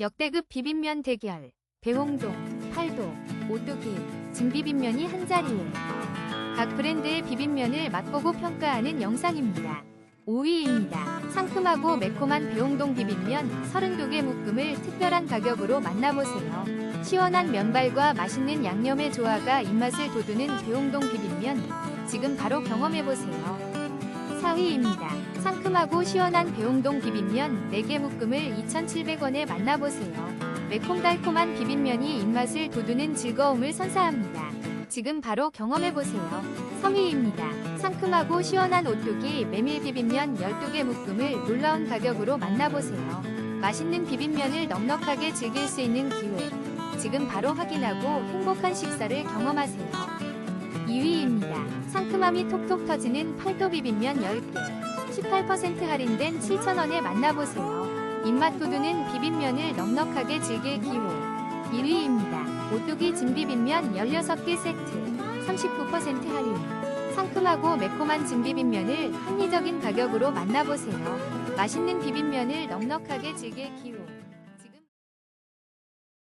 역대급 비빔면 대결. 배홍동, 팔도, 오뚜기, 진비빔면이 한자리에. 각 브랜드의 비빔면을 맛보고 평가하는 영상입니다. 5위입니다. 상큼하고 매콤한 배홍동 비빔면 32개 묶음을 특별한 가격으로 만나보세요. 시원한 면발과 맛있는 양념의 조화가 입맛을 돋우는 배홍동 비빔면 지금 바로 경험해보세요. 4위입니다. 상큼하고 시원한 배홍동 비빔면 4개 묶음을 2,700원에 만나보세요. 매콤달콤한 비빔면이 입맛을 돋우는 즐거움을 선사합니다. 지금 바로 경험해보세요. 3위입니다. 상큼하고 시원한 오뚜기 메밀 비빔면 12개 묶음을 놀라운 가격으로 만나보세요. 맛있는 비빔면을 넉넉하게 즐길 수 있는 기회. 지금 바로 확인하고 행복한 식사를 경험하세요. 2위입니다. 상큼함이 톡톡 터지는 팔도 비빔면 10개. 18% 할인된 7,000원에 만나보세요. 입맛 돋우는 비빔면을 넉넉하게 즐길 기회. 1위입니다. 오뚜기 진비빔면 16개 세트. 39% 할인. 상큼하고 매콤한 진비빔면을 합리적인 가격으로 만나보세요. 맛있는 비빔면을 넉넉하게 즐길 기회.